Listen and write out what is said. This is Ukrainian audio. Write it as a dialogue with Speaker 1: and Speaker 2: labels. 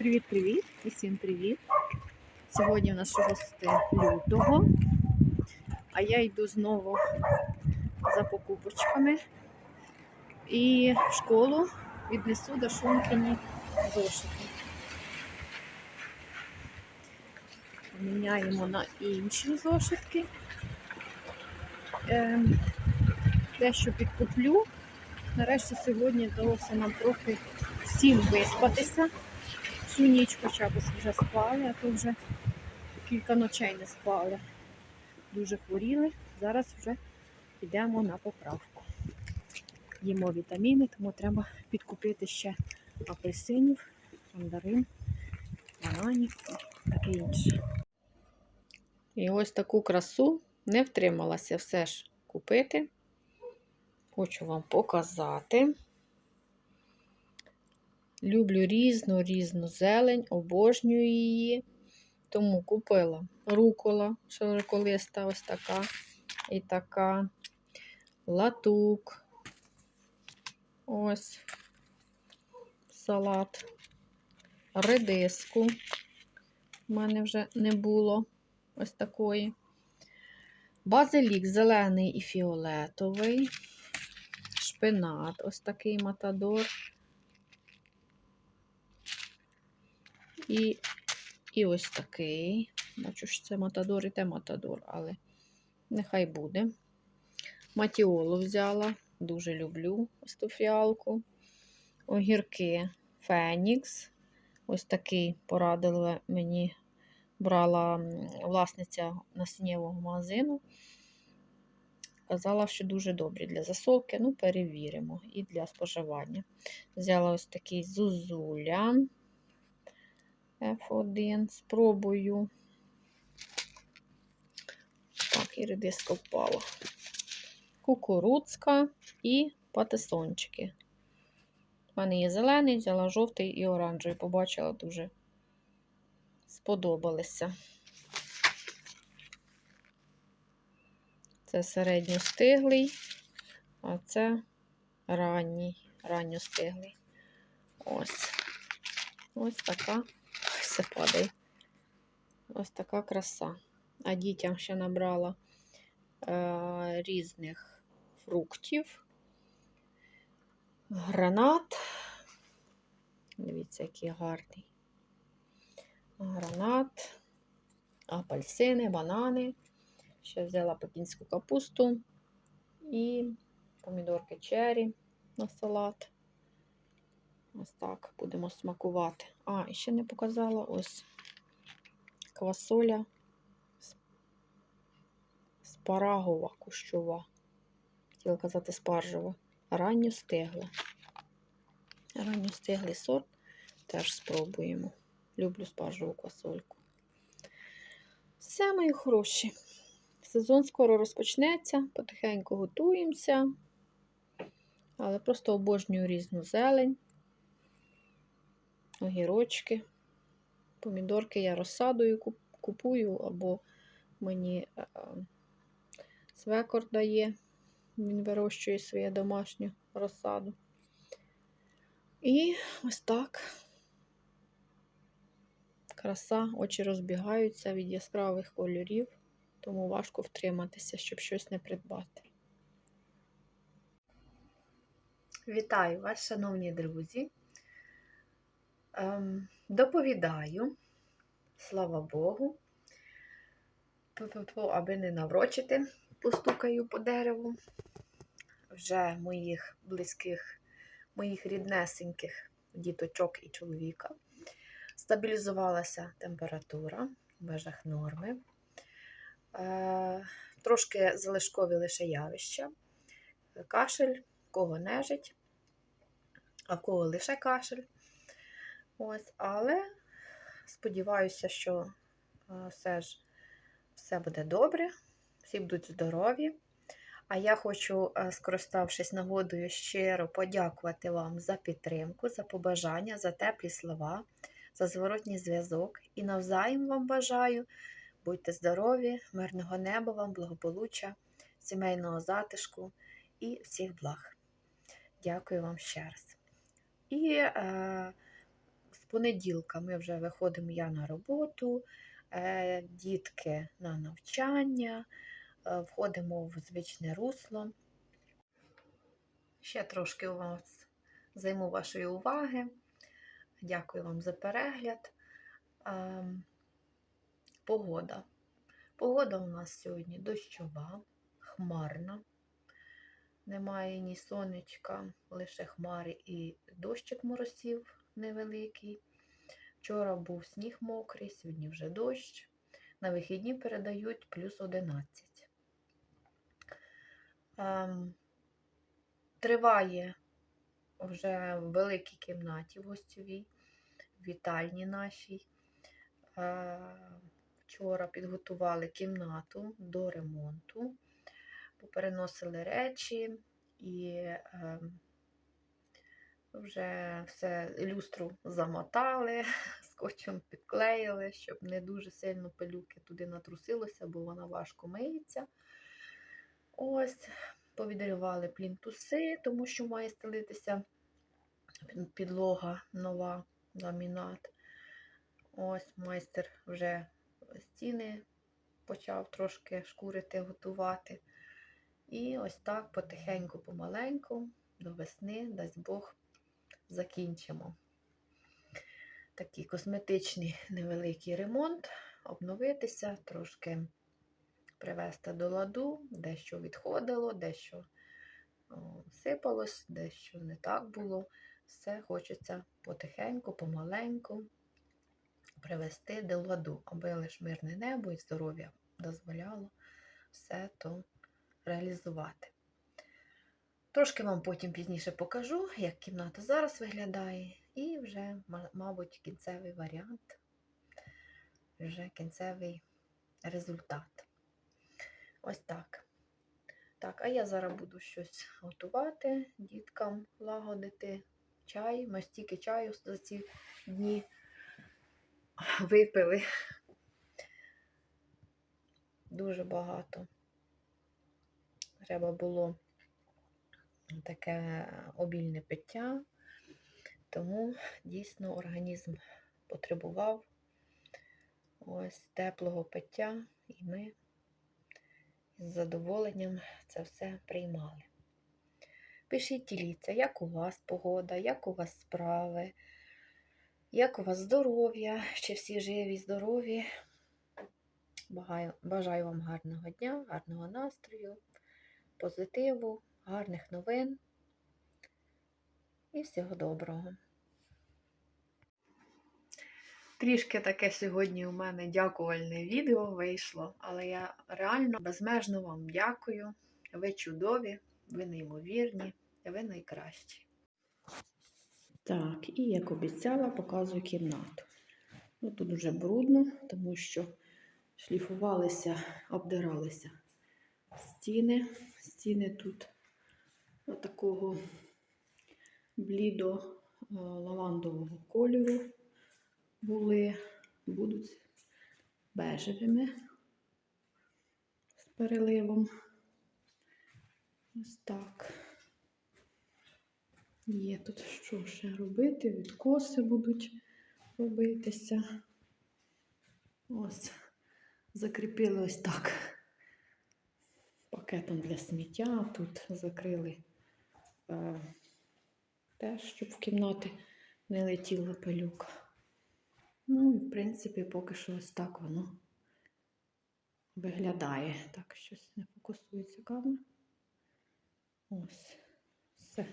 Speaker 1: Привіт-привіт! Усім привіт! Сьогодні у нас 6 лютого, а я йду знову за покупочками і в школу віднесу до Шумкині зошити. Міняємо на інші зошитки. Ем, дещо підкуплю. Нарешті сьогодні вдалося нам трохи всім виспатися. Всю ніч хоча б вже спали, а то вже кілька ночей не спали. Дуже хворіли. Зараз вже йдемо на поправку. Їмо вітаміни, тому треба підкупити ще апельсинів, мандарин, бананів і таке інше. І ось таку красу не втрималася все ж купити. Хочу вам показати. Люблю різну різну зелень, обожнюю її. Тому купила рукола, широколиста ось така і така, латук. Ось салат, редиску. У мене вже не було ось такої. Базилік зелений і фіолетовий, шпинат, ось такий матадор. І і ось такий. Бачу, що це матадор і те матадор, але нехай буде. Матіолу взяла, дуже люблю ось ту фіалку. Огірки Фенікс. Ось такий порадила мені, брала власниця насіннєвого магазину. Казала, що дуже добрі для засолки, ну, перевіримо, і для споживання. Взяла ось такий зузуля. F1. Спробую. Так, і редиска впала. Кукурудзка і патисончики. У мене є зелений, взяла жовтий і оранжевий. Побачила, дуже сподобалися. Це середньостиглий, а це ранній, ранньостиглий. Ось. Ось така все падає. Ось така краса. А дітям ще набрала е, різних фруктів, гранат. Дивіться, який гарний. Гранат, апельсини, банани. Ще взяла пекінську капусту і помідорки черрі на салат. Ось так будемо смакувати. А, і ще не показала ось квасоля спарагова кущова. Хотіла казати спаржева. Ранньо стегла. Ранньо стеглий сорт теж спробуємо. Люблю спаржеву квасольку. Все, мої хороші. Сезон скоро розпочнеться, потихеньку готуємося, але просто обожнюю різну зелень огірочки. Помідорки я розсадою купую, або мені е, свекор дає, він вирощує своє домашню розсаду. І ось так краса, очі розбігаються від яскравих кольорів, тому важко втриматися, щоб щось не придбати. Вітаю вас, шановні друзі! Ем, доповідаю, слава Богу, аби не наврочити, постукаю по дереву. Вже моїх близьких, моїх ріднесеньких діточок і чоловіка. Стабілізувалася температура в межах норми. Е, трошки залишкові лише явища. Кашель, в кого нежить, а в кого лише кашель. Ось, але сподіваюся, що все ж все буде добре, всі будуть здорові. А я хочу, скориставшись нагодою, щиро подякувати вам за підтримку, за побажання, за теплі слова, за зворотній зв'язок. І навзаєм вам бажаю, будьте здорові, мирного неба вам, благополуччя, сімейного затишку і всіх благ. Дякую вам ще раз. І е, понеділка ми вже виходимо я на роботу, е, дітки на навчання, е, входимо в звичне русло. Ще трошки у вас займу вашої уваги. Дякую вам за перегляд. Ем, Погода. Погода у нас сьогодні дощова, хмарна. Немає ні сонечка, лише хмари і дощик моросів невеликий. Вчора був сніг мокрий, сьогодні вже дощ. На вихідні передають плюс 11. Ем, триває вже в великій кімнаті в гостьовій, в вітальні нашій. Е, Вчора підготували кімнату до ремонту, попереносили речі і е, вже все люстру замотали, скотчем підклеїли, щоб не дуже сильно пилюки туди натрусилося, бо вона важко миється. Ось, повідривали плінтуси, тому що має стелитися підлога нова, ламінат. Ось майстер вже стіни почав трошки шкурити, готувати. І ось так потихеньку, помаленьку, до весни, дасть Бог, закінчимо. Такий косметичний невеликий ремонт, обновитися, трошки привести до ладу, дещо відходило, дещо сипалось, дещо не так було. Все хочеться потихеньку, помаленьку привести до ладу, аби лише мирне небо і здоров'я дозволяло все то реалізувати. Трошки вам потім пізніше покажу, як кімната зараз виглядає, і вже, мабуть, кінцевий варіант, вже кінцевий результат. Ось так. Так, а я зараз буду щось готувати, діткам лагодити чай. Ми стільки чаю за ці дні випили. Дуже багато. Треба було таке обільне пиття, тому дійсно організм потребував ось теплого пиття, і ми з задоволенням це все приймали. Пишіть діліться, як у вас погода, як у вас справи, як у вас здоров'я, чи всі живі, здорові. Бажаю вам гарного дня, гарного настрою, позитиву, гарних новин і всього доброго. Трішки таке сьогодні у мене дякувальне відео вийшло, але я реально безмежно вам дякую. Ви чудові, ви неймовірні, ви найкращі. Так, і як обіцяла, показую кімнату. Ну, тут вже брудно, тому що шліфувалися, обдиралися стіни. Стіни тут такого блідо е, лавандового кольору були, будуть бежевими з переливом. Ось так. Є тут що ще робити, відкоси будуть робитися. Ось, закріпили ось так пакетом для сміття. Тут закрили теж, щоб в кімнати не летіла пилюка. Ну, і, в принципі, поки що ось так воно виглядає. Так, щось не фокусується камера. Ось, все.